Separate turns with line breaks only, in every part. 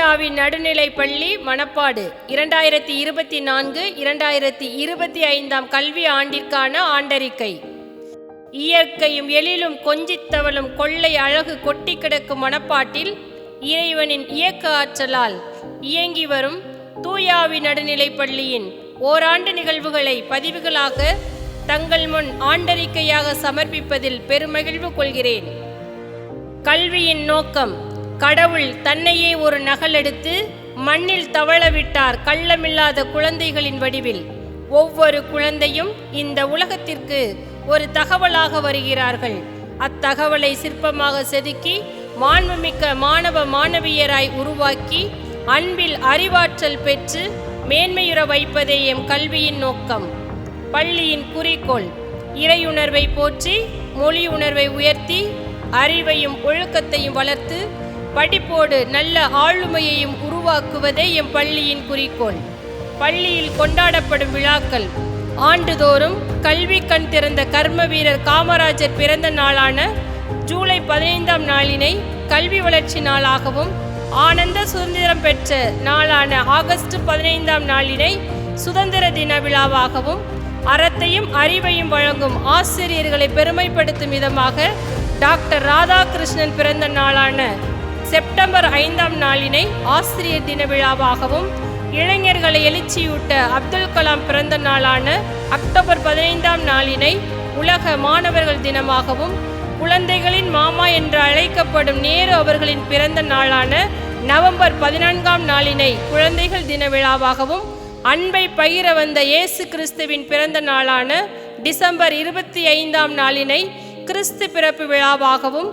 தூயாவின் நடுநிலை பள்ளி மணப்பாடு. இரண்டாயிரத்தி இருபத்தி நான்கு இரண்டாயிரத்தி இருபத்தி ஐந்தாம் கல்வி ஆண்டிற்கான ஆண்டறிக்கை. இயற்கையும் எழிலும் கொஞ்சித்தவளும் கொள்ளை அழகு கொட்டி கிடக்கும் மணப்பாட்டில் இறைவனின் இயக்க ஆற்றலால் இயங்கி வரும் தூயாவி நடுநிலைப்பள்ளியின் ஓராண்டு நிகழ்வுகளை பதிவுகளாக தங்கள் முன் ஆண்டறிக்கையாக சமர்ப்பிப்பதில் பெருமகிழ்வு கொள்கிறேன். கல்வியின் நோக்கம் கடவுள் தன்னையே ஒரு நகலெடுத்து மண்ணில் தவழவிட்டார் கள்ளமில்லாத குழந்தைகளின் வடிவில். ஒவ்வொரு குழந்தையும் இந்த உலகத்திற்கு ஒரு தகவலாக வருகிறார்கள். அத்தகவலை சிற்பமாக செதுக்கி மாண்புமிக்க மாணவ மாணவியராய் உருவாக்கி அன்பில் அறிவாற்றல் பெற்று மேன்மையுற வைப்பதே எம் கல்வியின் நோக்கம். பள்ளியின் குறிக்கோள் இறையுணர்வை போற்றி மொழி உணர்வை உயர்த்தி அறிவையும் ஒழுக்கத்தையும் வளர்த்து படிப்போடு நல்ல ஆளுமையையும் உருவாக்குவதே எம் பள்ளியின் குறிக்கோள். பள்ளியில் கொண்டாடப்படும் விழாக்கள் ஆண்டுதோறும் கல்வி கண் திறந்த கர்ம வீரர் காமராஜர் பிறந்த நாளான ஜூலை பதினைந்தாம் நாளினை கல்வி வளர்ச்சி நாளாகவும் ஆனந்த சுதந்திரம் பெற்ற நாளான ஆகஸ்ட் பதினைந்தாம் நாளினை சுதந்திர தின விழாவாகவும் அறத்தையும் அறிவையும் வழங்கும் ஆசிரியர்களை பெருமைப்படுத்தும் விதமாக டாக்டர் ராதாகிருஷ்ணன் பிறந்த நாளான செப்டம்பர் ஐந்தாம் நாளினை ஆசிரியர் தின விழாவாகவும் இளைஞர்களை எழுச்சியூட்ட அப்துல் கலாம் பிறந்த நாளான அக்டோபர் பதினைந்தாம் நாளினை உலக மாணவர்கள் தினமாகவும் குழந்தைகளின் மாமா என்று அழைக்கப்படும் நேரு அவர்களின் பிறந்த நாளான நவம்பர் பதினான்காம் நாளினை குழந்தைகள் தின விழாவாகவும் அன்பை பகிர வந்த இயேசு கிறிஸ்துவின் பிறந்த நாளான டிசம்பர் இருபத்தி ஐந்தாம் நாளினை கிறிஸ்து பிறப்பு விழாவாகவும்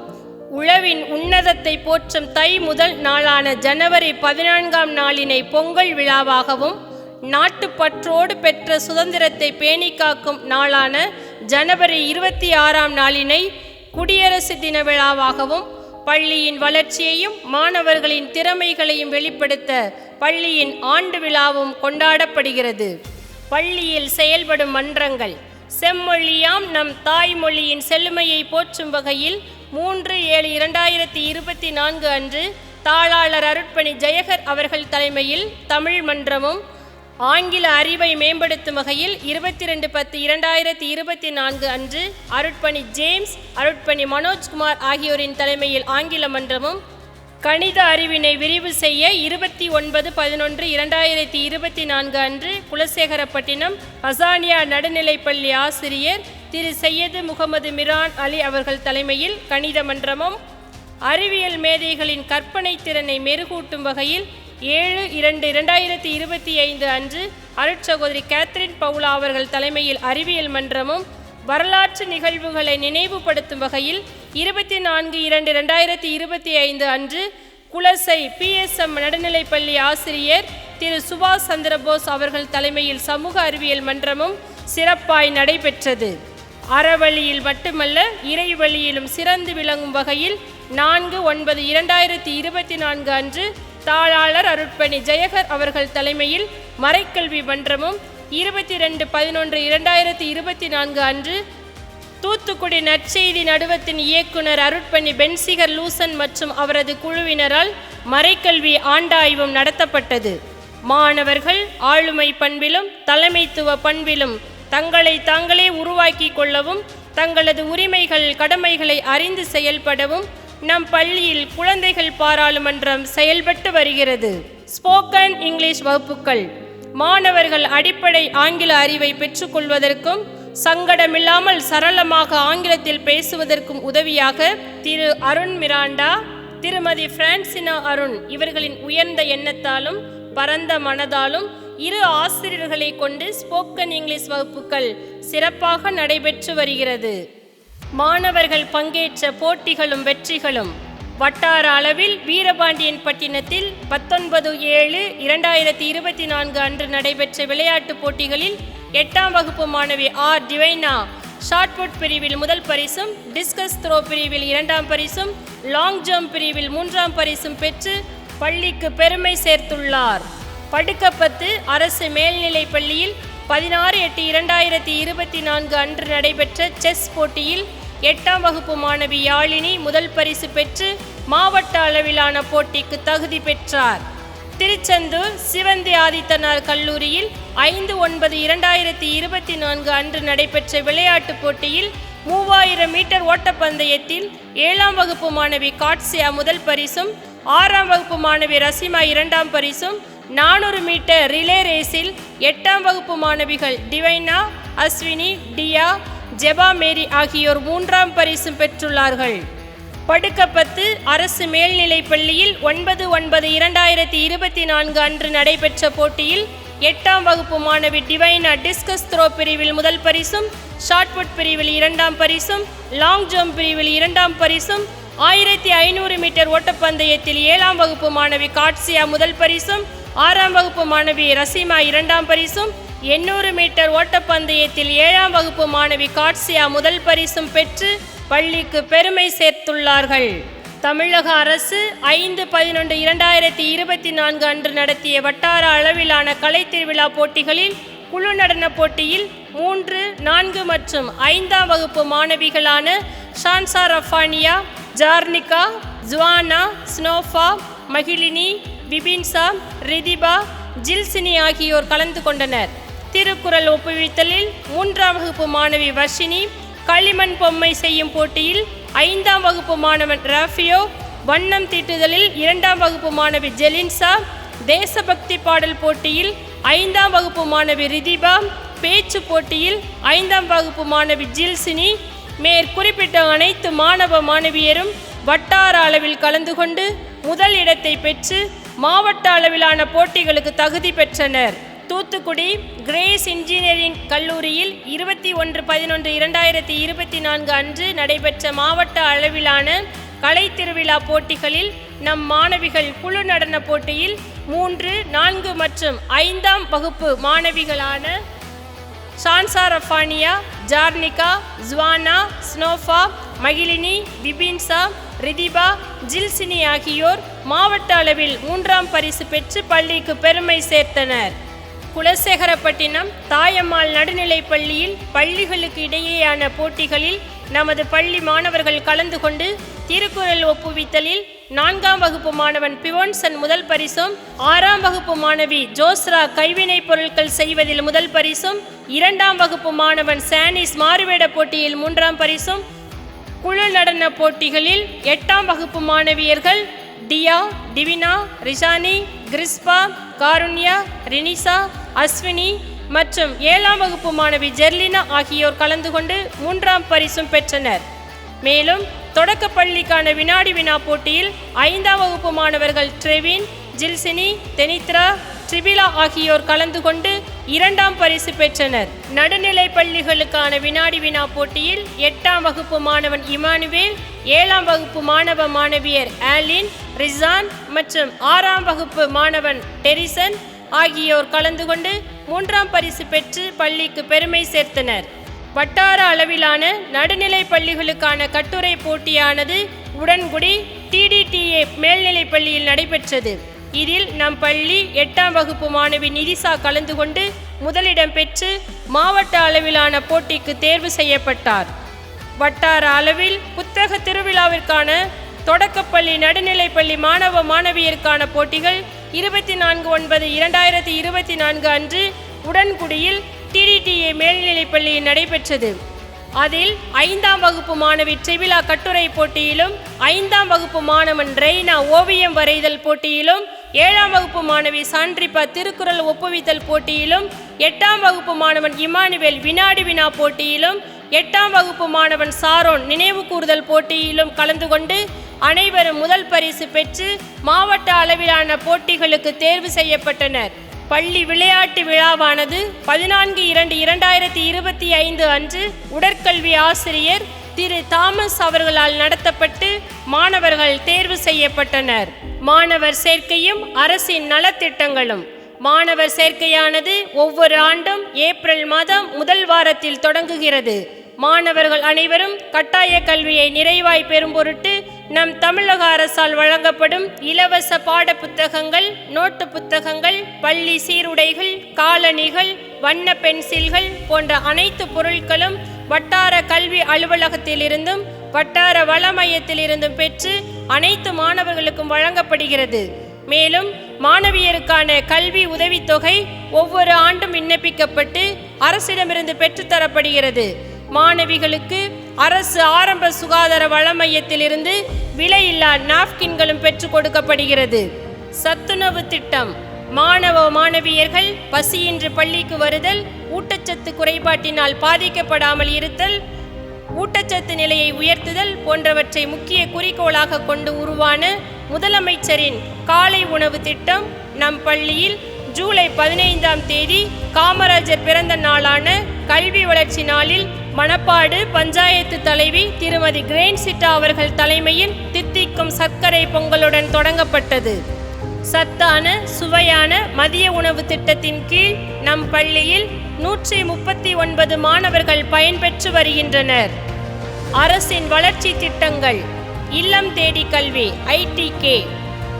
உழவின் உன்னதத்தை போற்றும் தை முதல் நாளான ஜனவரி பதினான்காம் நாளினை பொங்கல் விழாவாகவும் நாட்டுப்பற்றோடு பெற்ற சுதந்திரத்தை பேணிக்காக்கும் நாளான ஜனவரி இருபத்தி ஆறாம் நாளினை குடியரசு தின விழாவாகவும் பள்ளியின் வளர்ச்சியையும் மாணவர்களின் திறமைகளையும் வெளிப்படுத்த பள்ளியின் ஆண்டு விழாவும் கொண்டாடப்படுகிறது. பள்ளியில் செயல்படும் மன்றங்கள் செம்மொழியாம் நம் தாய்மொழியின் செழுமையை போற்றும் வகையில் மூன்று ஏழு இரண்டாயிரத்தி இருபத்தி நான்கு அன்று தாளாளர் அருட்பணி ஜெயகர் அவர்கள் தலைமையில் தமிழ் மன்றமும் ஆங்கில அறிவை மேம்படுத்தும் வகையில் இருபத்தி ரெண்டு பத்து இரண்டாயிரத்தி இருபத்தி நான்கு அன்று அருட்பணி ஜேம்ஸ் அருட்பணி மனோஜ்குமார் ஆகியோரின் தலைமையில் ஆங்கில மன்றமும் கணித அறிவினை விரிவு செய்ய இருபத்தி ஒன்பது பதினொன்று இரண்டாயிரத்தி இருபத்தி நான்கு அன்று குலசேகரப்பட்டினம் அசானியா நடுநிலைப்பள்ளி ஆசிரியர் திரு சையது முகமது மிரான் அலி அவர்கள் தலைமையில் கணித மன்றமும் அறிவியல் மேதைகளின் கற்பனை திறனை மெருகூட்டும் வகையில் ஏழு இரண்டு இரண்டாயிரத்தி இருபத்தி ஐந்து அன்று அருட்சகோதரி கேத்ரின் பவுலா அவர்கள் தலைமையில் அறிவியல் மன்றமும் வரலாற்று நிகழ்வுகளை நினைவுபடுத்தும் வகையில் இருபத்தி நான்கு இரண்டு ரெண்டாயிரத்தி இருபத்தி ஐந்து அன்று குலசை பிஎஸ்எம் நடுநிலைப்பள்ளி ஆசிரியர் திரு சுபாஷ் சந்திரபோஸ் அவர்கள் தலைமையில் சமூக அறிவியல் மன்றமும் சிறப்பாய் நடைபெற்றது. அறவழியில் மட்டுமல்ல இறைவழியிலும் சிறந்து விளங்கும் வகையில் நான்கு ஒன்பது இரண்டாயிரத்தி இருபத்தி நான்கு அன்று தாளாளர் அருட்பணி ஜெயகர் அவர்கள் தலைமையில் மறைக்கல்வி மன்றமும் இருபத்தி ரெண்டு பதினொன்று இரண்டாயிரத்தி இருபத்தி நான்கு அன்று தூத்துக்குடி நற்செய்தி நடுவத்தின் இயக்குனர் அருட்பணி பென்சிகர் லூசன் மற்றும் அவரது குழுவினரால் மறைக்கல்வி ஆண்டாய்வும் நடத்தப்பட்டது. மாணவர்கள் ஆளுமை பண்பிலும் தலைமைத்துவ பண்பிலும் தங்களை தாங்களே உருவாக்கி கொள்ளவும் தங்களது உரிமைகள் கடமைகளை அறிந்து செயல்படவும் நம் பள்ளியில் குழந்தைகள் பாராளுமன்றம் செயல்பட்டு வருகிறது. ஸ்போக்கன் இங்கிலீஷ் வகுப்புகள். மாணவர்கள் அடிப்படை ஆங்கில அறிவை பெற்றுக்கொள்வதற்கும் சங்கடமில்லாமல் சரளமாக ஆங்கிலத்தில் பேசுவதற்கும் உதவியாக திரு அருண் மிராண்டா திருமதி பிரான்சினா அருண் இவர்களின் உயர்ந்த எண்ணத்தாலும் பரந்த மனதாலும் இரு ஆசிரியர்களை கொண்டு ஸ்போக்கன் இங்கிலீஷ் வகுப்புகள் சிறப்பாக நடைபெற்று வருகிறது. மாணவர்கள் பங்கேற்ற போட்டிகளும் வெற்றிகளும் வட்டார அளவில் வீரபாண்டியன் பட்டினத்தில் பத்தொன்பது ஏழு இரண்டாயிரத்தி இருபத்தி நான்கு அன்று நடைபெற்ற விளையாட்டுப் போட்டிகளில் எட்டாம் வகுப்பு மாணவி ஆர் டிவைனா ஷார்ட்புட் பிரிவில் முதல் பரிசும் டிஸ்கஸ் த்ரோ பிரிவில் இரண்டாம் பரிசும் லாங் ஜம்ப் பிரிவில் மூன்றாம் பரிசும் பெற்று பள்ளிக்கு பெருமை சேர்த்துள்ளார். படுக்கப்பத்து அரசு மேல்நிலைப் பள்ளியில் பதினாறு எட்டு இரண்டாயிரத்தி இருபத்தி நான்கு அன்று நடைபெற்ற செஸ் போட்டியில் எட்டாம் வகுப்பு மாணவி யாழினி முதல் பரிசு பெற்று மாவட்ட அளவிலான போட்டிக்கு தகுதி பெற்றார். திருச்செந்தூர் சிவந்தி ஆதித்தனார் கல்லூரியில் ஐந்து ஒன்பது இரண்டாயிரத்தி இருபத்தி நான்கு அன்று நடைபெற்ற விளையாட்டுப் போட்டியில் மூவாயிரம் மீட்டர் ஓட்டப்பந்தயத்தில் ஏழாம் வகுப்பு மாணவி காட்சியா முதல் பரிசும் ஆறாம் வகுப்பு மாணவி ரசிமா இரண்டாம் பரிசும் நானூறு மீட்டர் ரிலே ரேஸில் எட்டாம் வகுப்பு மாணவிகள் டிவைனா அஸ்வினி டியா ஜெபா மேரி ஆகியோர் மூன்றாம் பரிசும் பெற்றுள்ளார்கள். படுக்கப்பத்து அரசு மேல்நிலைப் பள்ளியில் ஒன்பது ஒன்பது இரண்டாயிரத்தி இருபத்தி நான்கு அன்று நடைபெற்ற போட்டியில் எட்டாம் வகுப்பு மாணவி டிவைனா டிஸ்கஸ் த்ரோ பிரிவில் முதல் பரிசும் ஷார்ட்புட் பிரிவில் இரண்டாம் பரிசும் லாங் ஜம்ப் பிரிவில் இரண்டாம் பரிசும் ஆயிரத்தி ஐநூறு மீட்டர் ஓட்டப்பந்தயத்தில் ஏழாம் வகுப்பு மாணவி காட்சியா முதல் பரிசும் ஆறாம் வகுப்பு மாணவி ரசீமா இரண்டாம் பரிசும் எண்ணூறு மீட்டர் ஓட்டப்பந்தயத்தில் ஏழாம் வகுப்பு மாணவி காட்சியா முதல் பரிசும் பெற்று பள்ளிக்கு பெருமை சேர்த்துள்ளார்கள். தமிழக அரசு ஐந்து பதினொன்று இரண்டாயிரத்தி இருபத்தி நான்கு அன்று நடத்திய வட்டார அளவிலான கலை திருவிழா போட்டிகளில் குழு நடன போட்டியில் மூன்று நான்கு மற்றும் ஐந்தாம் வகுப்பு மாணவிகளான ஷான்சா ரஃபானியா ஜார்னிகா ஜுவானா ஸ்னோஃபா மகிழினி பிபின்சா ரிதிபா ஜில்சினி ஆகியோர் கலந்து கொண்டனர். திருக்குறள் ஒப்புவித்தலில் மூன்றாம் வகுப்பு மாணவி வர்ஷினி களிமண் பொம்மை செய்யும் போட்டியில் ஐந்தாம் வகுப்பு மாணவன் ராஃபியோ வண்ணம் தீட்டுதலில் இரண்டாம் வகுப்பு மாணவி ஜெலின்சா தேசபக்தி பாடல் போட்டியில் ஐந்தாம் வகுப்பு மாணவி ரிதிபா பேச்சு போட்டியில் ஐந்தாம் வகுப்பு மாணவி ஜில்சினி. மேற்குறிப்பிட்ட அனைத்து மாணவ மாணவியரும் வட்டார அளவில் கலந்து கொண்டு முதல் இடத்தை பெற்று மாவட்ட அளவிலான போட்டிகளுக்கு தகுதி பெற்றனர். தூத்துக்குடி கிரேஸ் இன்ஜினியரிங் கல்லூரியில் இருபத்தி ஒன்று பதினொன்று இரண்டாயிரத்தி இருபத்தி நான்கு அன்று நடைபெற்ற மாவட்ட அளவிலான கலை திருவிழா போட்டிகளில் நம் மாணவிகள் குழு நடன போட்டியில் மூன்று நான்கு மற்றும் ஐந்தாம் வகுப்பு மாணவிகளான ஷான்சா ரஃபானியா ஜார்னிகா ஜுவானா ஸ்னோஃபா மகிழினி பிபின்சா ரிதிபா ஜில்சினி ஆகியோர் மாவட்ட அளவில் மூன்றாம் பரிசு பெற்று பள்ளிக்கு பெருமை சேர்த்தனர். குலசேகரப்பட்டினம் தாயம்மாள் நடுநிலைப் பள்ளியில் பள்ளிகளுக்கு இடையேயான போட்டிகளில் நமது பள்ளி மாணவர்கள் கலந்து கொண்டு திருக்குறள் ஒப்புவித்தலில் நான்காம் வகுப்பு மாணவன் பிவோன்சன் முதல் பரிசும் ஆறாம் வகுப்பு மாணவி ஜோஸ்ரா கைவினைப் பொருட்கள் செய்வதில் முதல் பரிசும் இரண்டாம் வகுப்பு மாணவன் சானிஸ் மாறுவேட போட்டியில் மூன்றாம் பரிசும். குழு நடன போட்டிகளில் எட்டாம் வகுப்பு மாணவியர்கள் டியா டிவினா ரிஷானி கிறிஸ்பா காருண்யா ரினிசா அஸ்வினி மற்றும் ஏழாம் வகுப்பு மாணவி ஜெர்லினா ஆகியோர் கலந்து கொண்டு மூன்றாம் பரிசும் பெற்றனர். மேலும் தொடக்க பள்ளிக்கான வினாடி வினா போட்டியில் ஐந்தாம் வகுப்பு மாணவர்கள் ட்ரெவின் ஜில்சினி தெனித்ரா ட்ரிபிலா ஆகியோர் கலந்து கொண்டு இரண்டாம் பரிசு பெற்றனர். நடுநிலை பள்ளிகளுக்கான வினாடி வினா போட்டியில் எட்டாம் வகுப்பு மாணவன் இமானுவேல் ஏழாம் வகுப்பு மாணவ மாணவியர் ஆலின் ரிசான் மற்றும் ஆறாம் வகுப்பு மாணவன் டெரிசன் ஆகியோர் கலந்து கொண்டு மூன்றாம் பரிசு பெற்று பள்ளிக்கு பெருமை சேர்த்தனர். வட்டார அளவிலான நடுநிலை பள்ளிகளுக்கான கட்டுரை போட்டியானது உடன்குடி டிடிடிஏ மேல்நிலைப் பள்ளியில் நடைபெற்றது. இதில் நம் பள்ளி எட்டாம் வகுப்பு மாணவி நிதிசா கலந்து கொண்டு முதலிடம் பெற்று மாவட்ட அளவிலான போட்டிக்கு தேர்வு செய்யப்பட்டார். வட்டார அளவில் புத்தக திருவிழாவிற்கான தொடக்கப்பள்ளி நடுநிலைப்பள்ளி மாணவ மாணவியருக்கான போட்டிகள் இருபத்தி நான்கு ஒன்பது இரண்டாயிரத்தி இருபத்தி நான்கு அன்று உடன்குடியில் டிடிடிஏ மேல்நிலைப்பள்ளியில் நடைபெற்றது. அதில் ஐந்தாம் வகுப்பு மாணவி ட்ரிபிலா கட்டுரை போட்டியிலும் ஐந்தாம் வகுப்பு மாணவன் ரெய்னா ஓவியம் வரைதல் போட்டியிலும் ஏழாம் வகுப்பு மாணவி சான்றிப்பா திருக்குறள் ஒப்புவித்தல் போட்டியிலும் எட்டாம் வகுப்பு மாணவன் இமானுவேல் வினாடி வினா போட்டியிலும் எட்டாம் வகுப்பு மாணவன் சாரோன் நினைவு கூறுதல் போட்டியிலும் கலந்து கொண்டு அனைவரும் முதல் பரிசு பெற்று மாவட்ட அளவிலான போட்டிகளுக்கு தேர்வு செய்யப்பட்டனர். பள்ளி விளையாட்டு விழாவானது பதினான்கு இரண்டு இரண்டாயிரத்தி இருபத்தி ஐந்து அன்று உடற்கல்வி ஆசிரியர் திரு தாமஸ் அவர்களால் நடத்தப்பட்டு மாணவர்கள் தேர்வு செய்யப்பட்டனர். மாணவர் சேர்க்கையும் அரசின் நலத்திட்டங்களும் மாணவர் சேர்க்கையானது ஒவ்வொரு ஆண்டும் ஏப்ரல் மாதம் முதல் வாரத்தில் தொடங்குகிறது. மாணவர்கள் அனைவரும் கட்டாய கல்வியை நிறைவாய் பெறும் பொருட்டு நம் தமிழக அரசால் வழங்கப்படும் இலவச பாட புத்தகங்கள் நோட்டு புத்தகங்கள் பள்ளி சீருடைகள் காலணிகள் வண்ண பென்சில்கள் போன்ற அனைத்து பொருட்களும் வட்டார கல்வி அலுவலகத்திலிருந்தும் வட்டார வள மையத்திலிருந்தும் பெற்று அனைத்து மாணவர்களுக்கும் வழங்கப்படுகிறது. மேலும் மாணவியருக்கான கல்வி உதவித்தொகை ஒவ்வொரு ஆண்டும் விண்ணப்பிக்கப்பட்டு அரசிடமிருந்து பெற்றுத்தரப்படுகிறது மாணவிகளுக்கு அரசு ஆரம்ப சுகாதார வள மையத்திலிருந்து விலையில்லா நாப்கின்களும் பெற்றுக் கொடுக்கப்படுகிறது. சத்துணவு திட்டம். மாணவ மாணவியர்கள் பசியின்றி பள்ளிக்கு வருதல் ஊட்டச்சத்து குறைபாட்டினால் பாதிக்கப்படாமல் இருத்தல் ஊட்டச்சத்து நிலையை உயர்த்துதல் போன்றவற்றை முக்கிய குறிக்கோளாக கொண்டு உருவான முதலமைச்சரின் காலை உணவு திட்டம் நம் பள்ளியில் ஜூலை பதினைந்தாம் தேதி காமராஜர் பிறந்த நாளான கல்வி வளர்ச்சி நாளில் மணப்பாடு பஞ்சாயத்து தலைவி திருமதி கிரேன் சிட்டா அவர்கள் தலைமையில் தித்திக்கும் சர்க்கரை பொங்கலுடன் தொடங்கப்பட்டது. சத்தான சுவையான மதிய உணவு திட்டத்தின் கீழ் நம் பள்ளியில் நூற்றி முப்பத்தி ஒன்பது மாணவர்கள் பயன்பெற்று வருகின்றனர். அரசின் வளர்ச்சி திட்டங்கள் இல்லம் தேடி கல்வி ஐடிகே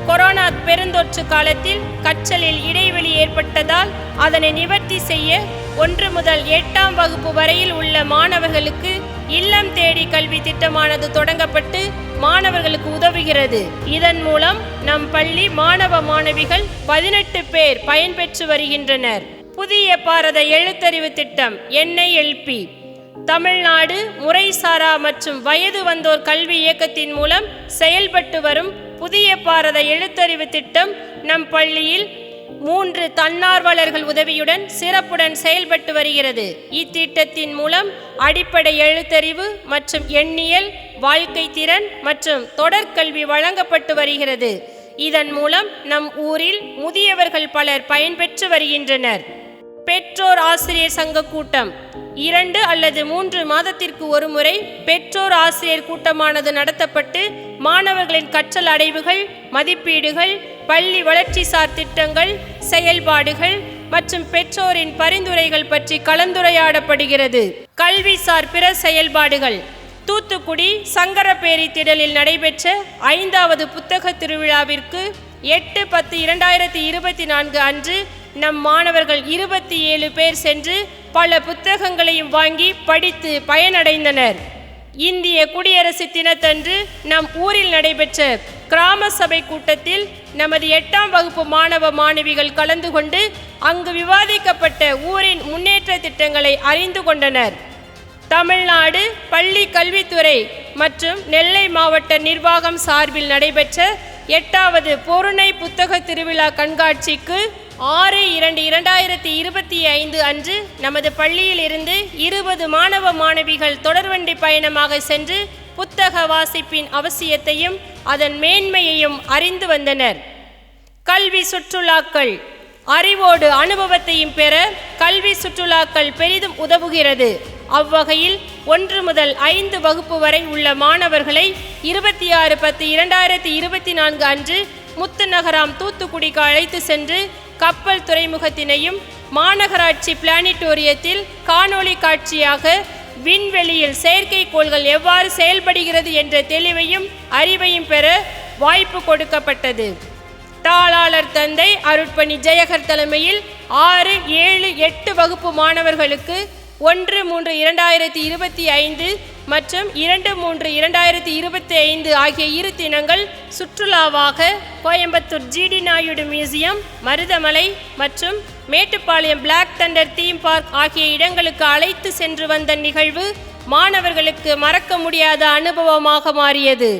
கொரோனா பெருந்தொற்று காலத்தில் கற்றலில் இடைவெளி ஏற்பட்டதால் அதனை நிவர்த்தி செய்ய ஒன்று முதல் எட்டாம் வகுப்பு வரையில் உள்ள மாணவர்களுக்கு இல்லம் தேடி கல்வி திட்டமானது தொடங்கப்பட்டு மாணவர்களுக்கு உதவுகிறது. இதன் மூலம் நம் பள்ளி மாணவ மாணவிகள் பதினெட்டு பேர் பயன்பெற்று வருகின்றனர். புதிய பாரத எழுத்தறிவு திட்டம் என்ஐஎல்பி. தமிழ்நாடு முறைசாரா மற்றும் வயது வந்தோர் கல்வி இயக்கத்தின் மூலம் செயல்பட்டு வரும் புதிய பாரத எழுத்தறிவு திட்டம் நம் பள்ளியில் மூன்று தன்னார்வலர்கள் உதவியுடன் சிறப்புடன் செயல்பட்டு வருகிறது. இத்திட்டத்தின் மூலம் அடிப்படை எழுத்தறிவு மற்றும் எண்ணியல் வாழ்க்கை திறன் மற்றும் தொடர்கல்வி வழங்கப்பட்டு வருகிறது. இதன் மூலம் நம் ஊரில் முதியவர்கள் பலர் பயன்பெற்று வருகின்றனர். பெற்றோர் ஆசிரியர் சங்க கூட்டம். இரண்டு அல்லது மூன்று மாதத்திற்கு ஒருமுறை பெற்றோர் ஆசிரியர் கூட்டமானது நடத்தப்பட்டு மாணவர்களின் கற்றல் அடைவுகள் மதிப்பீடுகள் பள்ளி வளர்ச்சிசார் திட்டங்கள் செயல்பாடுகள் மற்றும் பெற்றோரின் பரிந்துரைகள் பற்றி கலந்துரையாடப்படுகிறது. கல்விசார் பிற செயல்பாடுகள். தூத்துக்குடி சங்கரப்பேரி திடலில் நடைபெற்ற ஐந்தாவது புத்தக திருவிழாவிற்கு எட்டு பத்து இரண்டாயிரத்தி இருபத்தி நான்கு அன்று நம் மாணவர்கள் இருபத்தி ஏழு பேர் சென்று பல புத்தகங்களையும் வாங்கி படித்து பயனடைந்தனர். இந்திய குடியரசு தினத்தன்று நம் ஊரில் நடைபெற்ற கிராம சபை கூட்டத்தில் நமது எட்டாம் வகுப்பு மாணவ மாணவிகள் கலந்து கொண்டு அங்கு விவாதிக்கப்பட்ட ஊரின் முன்னேற்ற திட்டங்களை அறிந்து கொண்டனர். தமிழ்நாடு பள்ளி கல்வித்துறை மற்றும் நெல்லை மாவட்ட நிர்வாகம் சார்பில் நடைபெற்ற எட்டாவது பொருணை புத்தக திருவிழா கண்காட்சிக்கு ஆறு இரண்டு இரண்டாயிரத்தி இருபத்தி ஐந்து அன்று நமது பள்ளியில் இருந்து இருபது மாணவ மாணவிகள் தொடர்வண்டி பயணமாக சென்று புத்தக வாசிப்பின் அவசியத்தையும் அதன் மேன்மையையும் அறிந்து வந்தனர். கல்வி சுற்றுலாக்கள். அறிவோடு அனுபவத்தையும் பெற கல்வி சுற்றுலாக்கள் பெரிதும் உதவுகிறது. அவ்வகையில் ஒன்று முதல் ஐந்து வகுப்பு வரை உள்ள மாணவர்களை இருபத்தி ஆறு பத்து இரண்டாயிரத்தி இருபத்தி நான்கு அன்று முத்துநகராம் தூத்துக்குடிக்கு அழைத்து சென்று கப்பல் துறைமுகத்தினையும் மாநகராட்சி பிளானிட்டோரியத்தில் காணொளி காட்சியாக விண்வெளியில் செயற்கைக்கோள்கள் எவ்வாறு செயல்படுகிறது என்ற தெளிவையும் அறிவையும் பெற வாய்ப்பு கொடுக்கப்பட்டது. தாளாளர் தந்தை அருட்பணி ஜெயகர் தலைமையில் ஆறு ஏழு எட்டு வகுப்பு மாணவர்களுக்கு ஒன்று மூன்று இரண்டாயிரத்தி இருபத்தி ஐந்து மற்றும் இரண்டு மூன்று இரண்டாயிரத்தி இருபத்தி ஐந்து ஆகிய இரு தினங்கள் சுற்றுலாவாக கோயம்புத்தூர் ஜிடி நாயுடு மியூசியம் மருதமலை மற்றும் Mettupalayam Black Thunder theme park ஆகிய இடங்களுக்கு அழைத்து சென்று வந்த நிகழ்வு மாணவர்களுக்கு மறக்க முடியாத அனுபவமாக மாறியது.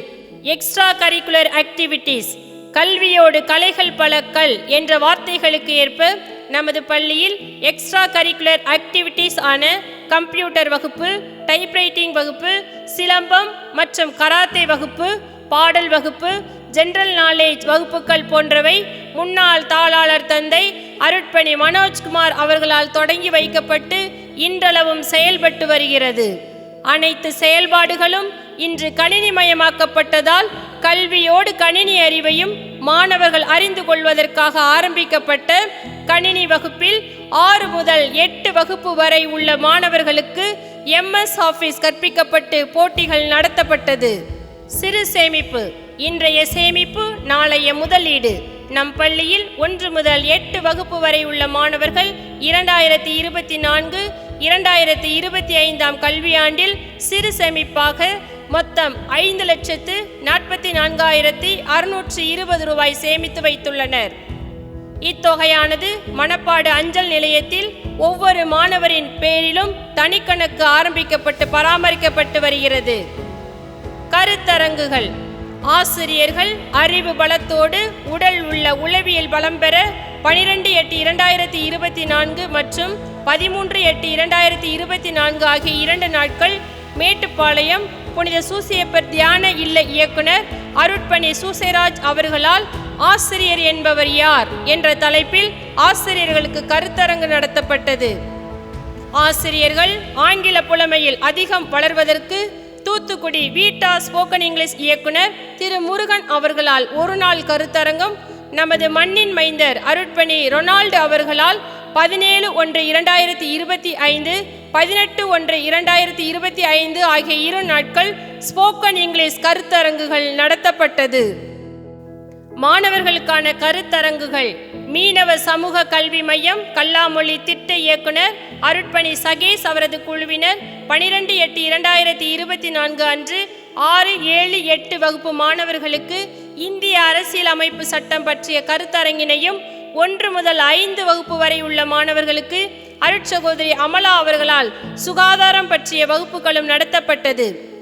எக்ஸ்ட்ரா கரிக்குலர் ஆக்டிவிட்டீஸ் கல்வியோடு கலைகள் பல கல் என்ற வார்த்தைகளுக்கு ஏற்ப நமது பள்ளியில் எக்ஸ்ட்ரா கரிக்குலர் ஆக்டிவிட்டீஸ் ஆன கம்ப்யூட்டர் வகுப்பு டைப்ரைட்டிங் வகுப்பு சிலம்பம் மற்றும் கராத்தே வகுப்பு பாடல் வகுப்பு ஜெனரல் நாலேஜ் வகுப்புகள் போன்றவை முன்னாள் தாளாளர் தந்தை அருட்பணி மனோஜ்குமார் அவர்களால் தொடங்கி வைக்கப்பட்டு இன்றளவும் செயல்பட்டு வருகிறது. அனைத்து செயல்பாடுகளும் இன்று கணினிமயமாக்கப்பட்டதால் கல்வியோடு கணினி அறிவையும் மாணவர்கள் அறிந்து கொள்வதற்காக ஆரம்பிக்கப்பட்ட கணினி வகுப்பில் ஆறு முதல் எட்டு வகுப்பு வரை உள்ள மாணவர்களுக்கு எம்எஸ் ஆஃபீஸ் கற்பிக்கப்பட்டு போட்டிகள் நடத்தப்பட்டது. சிறு சேமிப்பு இன்றைய சேமிப்பு நாளைய முதலீடு. நம் பள்ளியில் ஒன்று முதல் எட்டு வகுப்பு வரை உள்ள மாணவர்கள் இரண்டாயிரத்தி இருபத்தி நான்கு இரண்டாயிரத்தி இருபத்தி ஐந்தாம் கல்வியாண்டில் சிறு சேமிப்பாக மொத்தம் ஐந்து லட்சத்து நாற்பத்தி நான்காயிரத்தி அறுநூற்றி இருபது ரூபாய் சேமித்து வைத்துள்ளனர். இத்தொகையானது மணப்பாடு அஞ்சல் நிலையத்தில் ஒவ்வொரு மாணவரின் பேரிலும் தனிக்கணக்கு ஆரம்பிக்கப்பட்டு பராமரிக்கப்பட்டு வருகிறது. கருத்தரங்குகள். ஆசிரியர்கள் அறிவு பலத்தோடு உடல் உள்ள உளவியல் பலம் பெற பனிரெண்டு எட்டு இரண்டாயிரத்தி இருபத்தி நான்கு மற்றும் பதிமூன்று எட்டு இரண்டாயிரத்தி இருபத்தி நான்கு ஆகிய இரண்டு நாட்கள் மேட்டுப்பாளையம் புனித சூசியப்பர் தியான இல்ல இயக்குனர் அருட்பணி சூசேராஜ் அவர்களால் ஆசிரியர் என்பவர் யார் என்ற தலைப்பில் ஆசிரியர்களுக்கு கருத்தரங்கு நடத்தப்பட்டது. ஆசிரியர்கள் ஆங்கில புலமையில் அதிகம் வளர்வதற்கு தூத்துக்குடி வீட்டா ஸ்போக்கன் இங்கிலீஷ் இயக்குனர் திரு முருகன் அவர்களால் ஒரு நாள் கருத்தரங்கம் நமது மண்ணின் மைந்தர் அருட்பணி ரொனால்டு அவர்களால் பதினேழு ஒன்று இரண்டாயிரத்தி இருபத்தி ஐந்து பதினெட்டு ஒன்று இரண்டாயிரத்தி இருபத்தி ஐந்து ஆகிய இரு நாட்கள் ஸ்போக்கன் இங்கிலீஷ் கருத்தரங்குகள் நடத்தப்பட்டது. மாணவர்களுக்கான கருத்தரங்குகள் மீனவ சமூக கல்வி மையம் கல்லாமொழி திட்ட இயக்குனர் அருட்பணி சகேஷ் அவரது குழுவினர் பனிரெண்டு எட்டு இரண்டாயிரத்தி இருபத்தி நான்கு அன்று ஆறு ஏழு எட்டு வகுப்பு மாணவர்களுக்கு இந்திய அரசியல் அமைப்பு சட்டம் பற்றிய கருத்தரங்கினையும் ஒன்று முதல் ஐந்து வகுப்பு வரை உள்ள மாணவர்களுக்கு அருட்சகோதரி அமலா அவர்களால் சுகாதாரம் பற்றிய வகுப்புகளும் நடத்தப்பட்டது.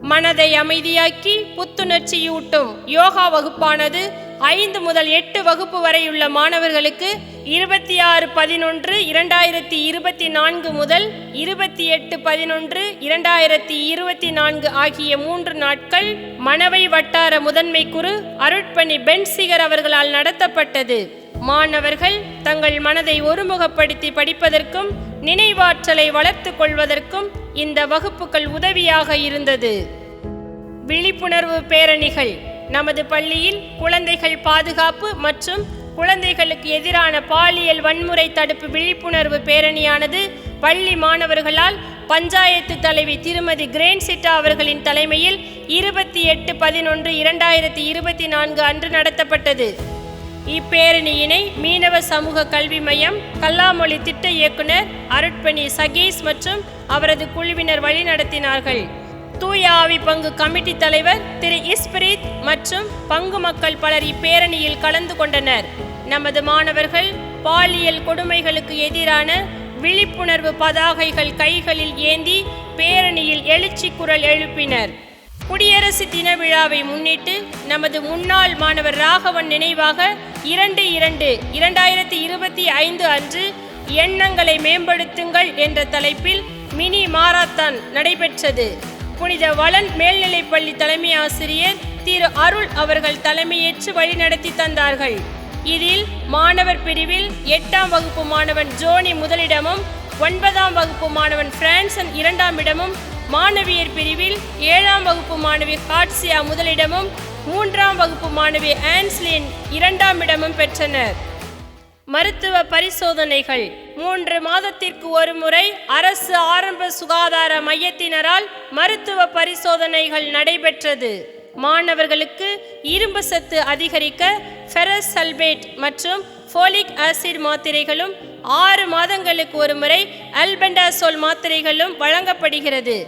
மனதை அமைதியாக்கி புத்துணர்ச்சியூட்டும் யோகா வகுப்பானது ஐந்து முதல் எட்டு வகுப்பு வரையுள்ள மாணவர்களுக்கு இருபத்தி ஆறு பதினொன்று இரண்டாயிரத்தி இருபத்தி நான்கு முதல் இருபத்தி எட்டு பதினொன்று இரண்டாயிரத்தி இருபத்தி நான்கு ஆகிய மூன்று நாட்கள் மணவை வட்டார முதன்மை குரு அருட்பணி பென்சிகர் அவர்களால் நடத்தப்பட்டது. மாணவர்கள் தங்கள் மனதை ஒருமுகப்படுத்தி படிப்பதற்கும் நினைவாற்றலை வளர்த்து கொள்வதற்கும் இந்த வகுப்புகள் உதவியாக இருந்தது. விழிப்புணர்வு பேரணிகள் நமது பள்ளியில் குழந்தைகள் பாதுகாப்பு மற்றும் குழந்தைகளுக்கு எதிரான பாலியல் வன்முறை தடுப்பு விழிப்புணர்வு பேரணியானது பள்ளி மாணவர்களால் பஞ்சாயத்து தலைவி திருமதி கிரேன்சிட்டா அவர்களின் தலைமையில் இருபத்தி எட்டு பதினொன்று இரண்டாயிரத்தி இருபத்தி நான்கு அன்று நடத்தப்பட்டது. இப்பேரணியினை மீனவ சமூக கல்வி மையம் கல்லாமொழி திட்ட இயக்குனர் அருட்பணி சகீஸ் மற்றும் அவரது குழுவினர் வழிநடத்தினார்கள். தூய ஆவி பங்கு கமிட்டி தலைவர் திரு இஸ்பிரித் மற்றும் பங்கு மக்கள் பலர் இப்பேரணியில் கலந்து கொண்டனர். நமது மாணவர்கள் பாலியல் கொடுமைகளுக்கு எதிரான விழிப்புணர்வு பதாகைகள் கைகளில் ஏந்தி பேரணியில் எழுச்சி குரல் எழுப்பினர். குடியரசு தின விழாவை முன்னிட்டு நமது முன்னாள் மாணவர் ராகவன் நினைவாக இரண்டு இரண்டு இரண்டாயிரத்தி இருபத்தி ஐந்து அன்று எண்ணங்களை மேம்படுத்துங்கள் என்ற தலைப்பில் மினி மாரத்தான் நடைபெற்றது. புனித வளன் மேல்நிலைப்பள்ளி தலைமை ஆசிரியர் திரு அருள் அவர்கள் தலைமையேற்று வழிநடத்தி தந்தார்கள். இதில் மாணவர் பிரிவில் எட்டாம் வகுப்பு மாணவன் ஜோனி முதலிடமும் ஒன்பதாம் வகுப்பு மாணவன் பிரான்சன் இரண்டாம் இடமும் மாணவியர் பிரிவில் ஏழாம் வகுப்பு மாணவி காட்சியா முதலிடமும் மூன்றாம் வகுப்பு மாணவி ஆன்ஸ்லின் இரண்டாம் இடமும் பெற்றனர். மருத்துவ பரிசோதனைகள் மூன்று மாதத்திற்கு ஒரு முறை அரசு ஆரம்ப சுகாதார மையத்தினரால் மருத்துவ பரிசோதனைகள் நடைபெற்றது. மாணவர்களுக்கு இரும்பு சத்து அதிகரிக்க ஃபெரஸ் சல்பேட் மற்றும் ஃபோலிக் ஆசிட் மாத்திரைகளும் ஆறு மாதங்களுக்கு ஒரு முறை அல்பெண்டாசோல் மாத்திரைகளும் வழங்கப்படுகிறது.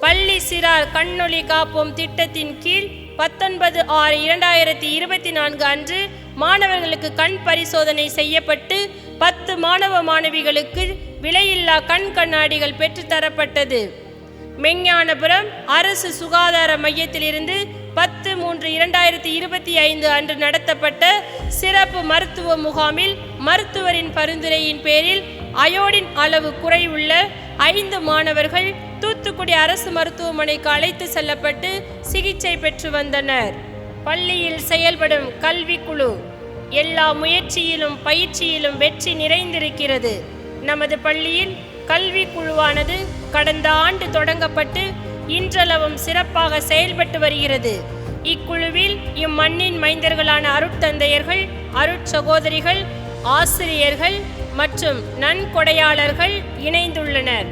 பள்ளி சிறார் கண்ணொளி காப்போம் திட்டத்தின் கீழ் பத்தொன்பது ஆறு இரண்டாயிரத்தி இருபத்தி நான்கு அன்று மாணவர்களுக்கு கண் பரிசோதனை செய்யப்பட்டு பத்து மாணவ மாணவிகளுக்கு விலையில்லா கண் கண்ணாடிகள் பெற்றுத்தரப்பட்டது மெஞ்ஞானபுரம் அரசு சுகாதார மையத்திலிருந்து பத்து மூன்று இரண்டாயிரத்தி இருபத்தி ஐந்து அன்று நடத்தப்பட்ட சிறப்பு மருத்துவ முகாமில் மருத்துவரின் பரிந்துரையின் பேரில் அயோடின் அளவு குறைவுள்ள ஐந்து மாணவர்கள் தூத்துக்குடி அரசு மருத்துவமனைக்கு அழைத்து செல்லப்பட்டு சிகிச்சை பெற்று வந்தனர். பள்ளியில் செயல்படும் கல்விக்குழு எல்லா முயற்சியிலும் பயிற்சியிலும் வெற்றி நிறைந்திருக்கிறது. நமது பள்ளியில் கல்வி குழுவானது கடந்த ஆண்டு தொடங்கப்பட்டு இன்றளவும் சிறப்பாக செயல்பட்டு வருகிறது. இக்குழுவில் இம்மண்ணின் மைந்தர்களான அருட்தந்தையர்கள் அருட்சகோதரிகள் ஆசிரியர்கள் மற்றும் நன்கொடையாளர்கள் இணைந்துள்ளனர்.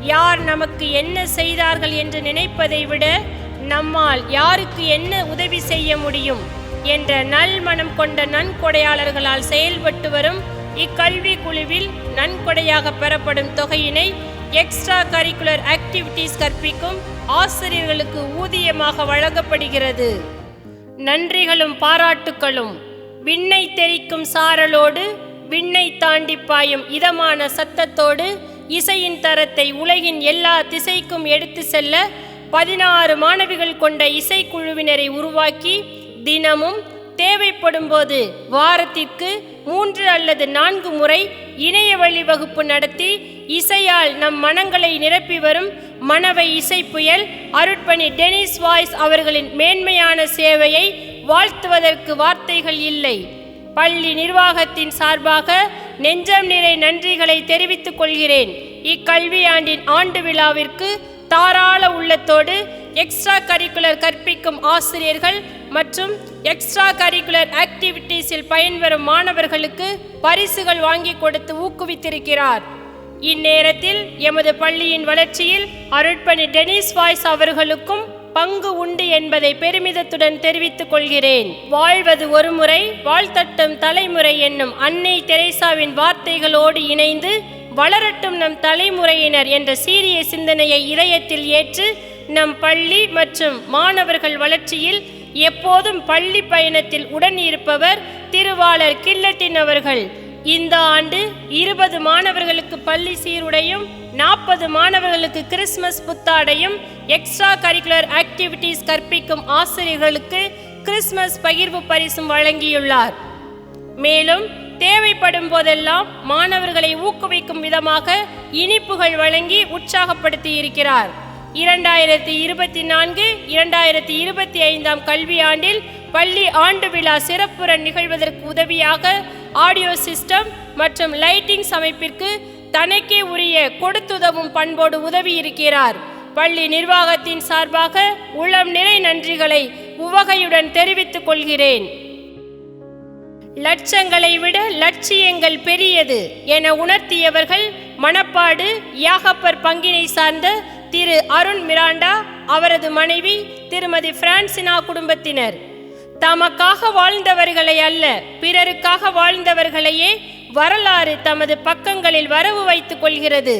யார் நமக்கு என்ன செய்தார்கள் என்று நினைப்பதை விட நம்மால் யாருக்கு என்ன உதவி செய்ய முடியும் என்ற நல் மனம் கொண்ட நன்கொடையாளர்களால் செயல்பட்டு வரும் இக்கல்வி குழுவில் நன்கொடையாக பெறப்படும் தொகையினை எக்ஸ்ட்ரா கரிக்குலர் ஆக்டிவிட்டீஸ் கற்பிக்கும் ஆசிரியர்களுக்கு ஊதியமாக வழங்கப்படுகிறது. நன்றிகளும் பாராட்டுக்களும். விண்ணை தெரிக்கும் சாரலோடு விண்ணை தாண்டி பாயும் இதமான சத்தத்தோடு இசையின் தரத்தை உலகின் எல்லா திசைக்கும் எடுத்து செல்ல பதினாறு மாணவிகள் கொண்ட இசைக்குழுவினரை உருவாக்கி தினமும் தேவைப்படும் போது வாரத்திற்கு மூன்று அல்லது நான்கு முறை இணைய வழி வகுப்பு நடத்தி இசையால் நம் மனங்களை நிரப்பி வரும் மனவை இசை புயல் அருட்பணி டெனிஸ் வாய்ஸ் அவர்களின் மேன்மையான சேவையை வாழ்த்துவதற்கு வார்த்தைகள் இல்லை. பள்ளி நிர்வாகத்தின் சார்பாக நெஞ்சம் நிறை நன்றிகளை தெரிவித்துக் கொள்கிறேன். இக்கல்வியாண்டின் ஆண்டு விழாவிற்கு தாராள உள்ளத்தோடு எக்ஸ்ட்ரா கரிக்குலர் கற்பிக்கும் ஆசிரியர்கள் மற்றும் எக்ஸ்ட்ரா கரிக்குலர் ஆக்டிவிட்டீஸில் பயன்பெறும் மாணவர்களுக்கு பரிசுகள் வாங்கி கொடுத்து ஊக்குவித்திருக்கிறார். இந்நேரத்தில் எமது பள்ளியின் வளர்ச்சியில் அருட்பணி டெனிஸ் வாய்ஸ் அவர்களுக்கும் பங்கு உண்டு என்பதை பெருமிதத்துடன் தெரிவித்துக் கொள்கிறேன். வாழ்வது ஒரு முறை வாழ்த்தட்டும் தலைமுறை என்னும் அன்னை தெரேசாவின் வார்த்தைகளோடு இணைந்து வளரட்டும் நம் தலைமுறையினர் என்ற சீரிய சிந்தனையை இதயத்தில் ஏற்று நம் பள்ளி மற்றும் மாணவர்கள் வளர்ச்சியில் எப்போதும் பள்ளி பயணத்தில் உடன் இருப்பவர் திருவாளர் கில்லட்டின் அவர்கள். இந்த ஆண்டு இருபது மாணவர்களுக்கு பள்ளி சீருடையும் நாற்பது மாணவர்களுக்கு கிறிஸ்மஸ் புத்தாடையும் எக்ஸ்ட்ரா கரிக்குலர் ஆக்டிவிட்டீஸ் கற்பிக்கும் ஆசிரியர்களுக்கு கிறிஸ்மஸ் பகிர்வு பரிசும் வழங்கியுள்ளார். மேலும் தேவைப்படும் போதெல்லாம் மாணவர்களை ஊக்குவிக்கும் விதமாக இனிப்புகள் வழங்கி உற்சாகப்படுத்தி இருக்கிறார் இரண்டாயிரத்தி இருபத்தி நான்கு இரண்டாயிரத்தி இருபத்தி ஐந்தாம் கல்வியாண்டில் பள்ளி ஆண்டு விழா சிறப்புற நிகழ்வதற்கு உதவியாக ஆடியோ சிஸ்டம் மற்றும் லைட்டிங்ஸ் அமைப்பிற்கு தனக்கே உரிய கொடுத்துதவும் பண்போடு உதவி இருக்கிறார் பள்ளி நிர்வாகத்தின் சார்பாக உளம் நிறை நன்றிகளை உவகையுடன் தெரிவித்துக் கொள்கிறேன். லட்சங்களை விட லட்சியங்கள் பெரியது என உணர்த்தியவர்கள் மணப்பாடு யாகப்பர் பங்கினை சார்ந்த திரு அருண் மிராண்டா அவரது மனைவி திருமதி பிரான்சினா குடும்பத்தினர். தமக்காக வாழ்ந்தவர்களை அல்ல பிறருக்காக வாழ்ந்தவர்களையே வரலாறு தமது பக்கங்களில் வரவு வைத்துக் கொள்கிறது.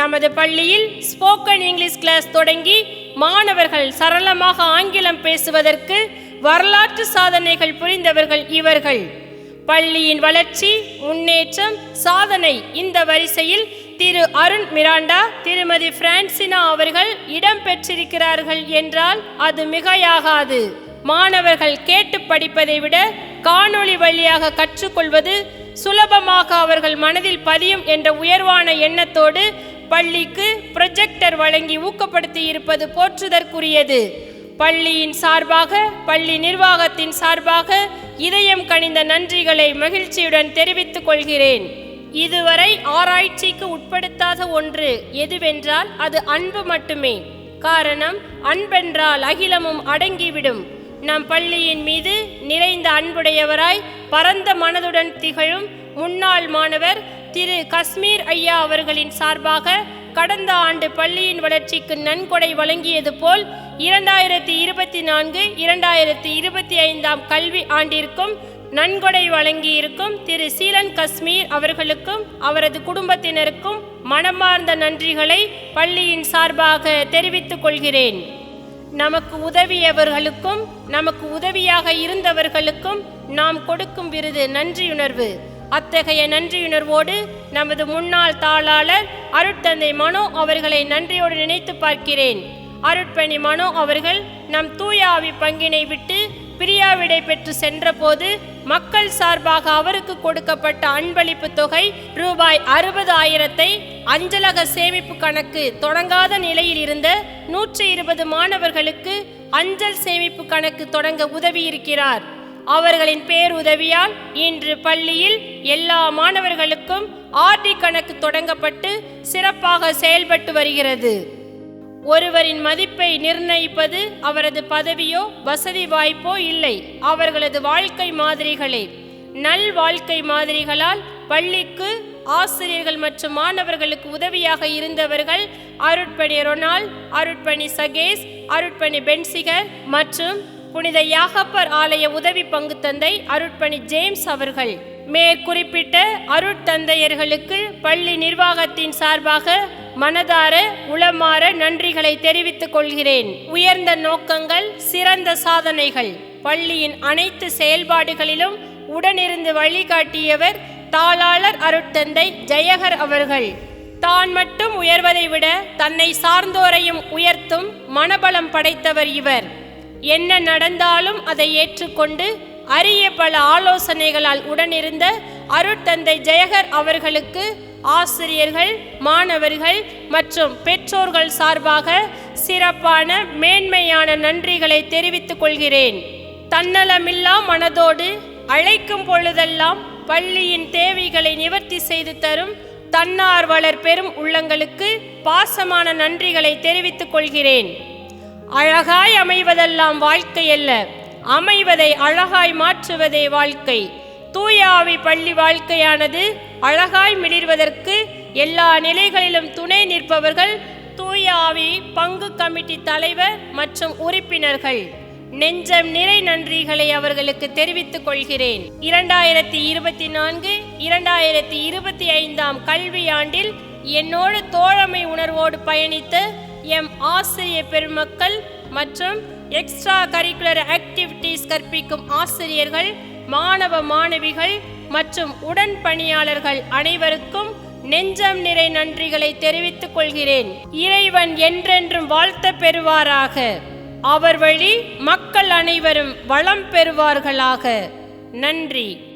நமது பள்ளியில் ஸ்போக்கன் இங்கிலீஷ் கிளாஸ் தொடங்கி மாணவர்கள் சரளமாக ஆங்கிலம் பேசுவதற்கு வரலாற்று சாதனைகள் புரிந்தவர்கள் இவர்கள். பள்ளியின் வளர்ச்சி முன்னேற்றம் சாதனை இந்த வரிசையில் திரு அருண் மிராண்டா திருமதி பிரான்சினா அவர்கள் இடம் பெற்றிருக்கிறார்கள் என்றால் அது மிகையாகாது. மாணவர்கள் கேட்டு படிப்பதை விட காணொளி வழியாக கற்றுக்கொள்வது சுலபமாக அவர்கள் மனதில் பதியும் என்ற உயர்வான எண்ணத்தோடு பள்ளிக்கு ப்ரொஜெக்டர் வழங்கி ஊக்கப்படுத்தி இருப்பது போற்றுதற்குரியது. பள்ளியின் சார்பாக பள்ளி நிர்வாகத்தின் சார்பாக இதயம் கனிந்த நன்றிகளை மகிழ்ச்சியுடன் தெரிவித்துக் கொள்கிறேன். இதுவரை ஆராய்ச்சிக்கு உட்படுத்தாத ஒன்று எதுவென்றால் அது அன்பு மட்டுமே. காரணம் அன்பென்றால் அகிலமும் அடங்கிவிடும். நம் பள்ளியின் மீது நிறைந்த அன்புடையவராய் பரந்த மனதுடன் திகழும் முன்னாள் மாணவர் திரு கஸ்மீர் ஐயா அவர்களின் சார்பாக கடந்த ஆண்டு பள்ளியின் வளர்ச்சிக்கு நன்கொடை வழங்கியது போல் இரண்டாயிரத்தி இருபத்தி நான்கு இரண்டாயிரத்தி இருபத்தி ஐந்தாம் கல்வி ஆண்டிற்கும் நன்கொடை வழங்கியிருக்கும் திரு சீலன் கஸ்மீர் அவர்களுக்கும் அவரது குடும்பத்தினருக்கும் மனமார்ந்த நன்றிகளை பள்ளியின் சார்பாக தெரிவித்துக் கொள்கிறேன். நமக்கு உதவியவர்களுக்கும் நமக்கு உதவியாக இருந்தவர்களுக்கும் நாம் கொடுக்கும் விருது நன்றியுணர்வு. அத்தகைய நன்றியுணர்வோடு நமது முன்னாள் தாளாளர் அருட்தந்தை மனோ அவர்களை நன்றியோடு நினைத்து பார்க்கிறேன். அருட்பணி மனோ அவர்கள் நம் தூயாவி பங்கினை விட்டு பிரியாவிடை பெற்று சென்றபோது மக்கள் சார்பாக அவருக்கு கொடுக்கப்பட்ட அன்பளிப்பு தொகை ரூபாய் அறுபது ஆயிரத்தை அஞ்சலக சேமிப்பு கணக்கு தொடங்காத நிலையில் இருந்த நூற்றி இருபது மாணவர்களுக்கு அஞ்சல் சேமிப்பு கணக்கு தொடங்க உதவியிருக்கிறார். அவர்களின் பேருதவியால் இன்று பள்ளியில் எல்லா மாணவர்களுக்கும் ஆர்டி கணக்கு தொடங்கப்பட்டு சிறப்பாக செயல்பட்டு வருகிறது. ஒருவரின் மதிப்பை நிர்ணயிப்பது அவரது பதவியோ வசதி வாய்ப்போ இல்லை. அவர்களது வாழ்க்கை மாதிரிகளே. நல் வாழ்க்கை மாதிரிகளால் பள்ளிக்கு ஆசிரியர்கள் மற்றும் மாணவர்களுக்கு உதவியாக இருந்தவர்கள் அருட்பணி ரொனால் அருட்பணி சகேஷ் அருட்பணி பென்சிகர் மற்றும் புனித யாகப்பர் ஆலய உதவி பங்கு தந்தை அருட்பணி ஜேம்ஸ் அவர்கள். மேற்குறிப்பிட்ட அருட்தந்தையர்களுக்கு பள்ளி நிர்வாகத்தின் சார்பாக மனதார உளமாற நன்றிகளை தெரிவித்துக் கொள்கிறேன். உயர்ந்த நோக்கங்கள் சிறந்த சாதனைகள். பள்ளியின் அனைத்து செயல்பாடுகளிலும் உடனிருந்து வழிகாட்டியவர் தாளாளர் அருட்தந்தை ஜெயகர் அவர்கள். தான் மட்டும் உயர்வதை விட தன்னை சார்ந்தோரையும் உயர்த்தும் மனபலம் படைத்தவர் இவர். என்ன நடந்தாலும் அதை ஏற்றுக்கொண்டு அரிய பல ஆலோசனைகளால் உடனிருந்த அருட்தந்தை ஜெயகர் அவர்களுக்கு ஆசிரியர்கள் மாணவர்கள் மற்றும் பெற்றோர்கள் சார்பாக சிறப்பான மேன்மையான நன்றிகளை தெரிவித்துக் கொள்கிறேன். தன்னலமில்லா மனதோடு அழைக்கும் பொழுதெல்லாம் பள்ளியின் தேவைகளை நிவர்த்தி செய்து தரும் தன்னார்வலர் பெரும் உள்ளங்களுக்கு பாசமான நன்றிகளை தெரிவித்துக் கொள்கிறேன். அழகாய் அமைவதெல்லாம் வாழ்க்கை அல்ல அமைவதை அழகாய் மாற்றுவதே வாழ்க்கை. தூயாவி பள்ளி வாழ்க்கையானது அழகாய் மிளிர்வதற்கு எல்லா நிலைகளிலும் துணை நிற்பவர்கள் தூயாவி பங்கு கமிட்டி தலைவர் மற்றும் உறுப்பினர்கள். நெஞ்சம் நிறை நன்றிகளை அவர்களுக்கு தெரிவித்துக் கொள்கிறேன். இரண்டாயிரத்தி இருபத்தி நான்கு இரண்டாயிரத்தி இருபத்தி ஐந்தாம் கல்வியாண்டில் என்னோடு தோழமை உணர்வோடு பயணித்த எம் ஆசிரியர் பெருமக்கள் மற்றும் எக்ஸ்ட்ரா கரிக்குலர் ஆக்டிவிட்டீஸ் கற்பிக்கும் ஆசிரியர்கள் மாணவ மாணவிகள் மற்றும் உடன் பணியாளர்கள் அனைவருக்கும் நெஞ்சம் நிறை நன்றிகளை தெரிவித்துக் கொள்கிறேன். இறைவன் என்றென்றும் வாழ்த்த பெறுவாராக. அவர் வழி மக்கள் அனைவரும் வளம் பெறுவார்களாக. நன்றி.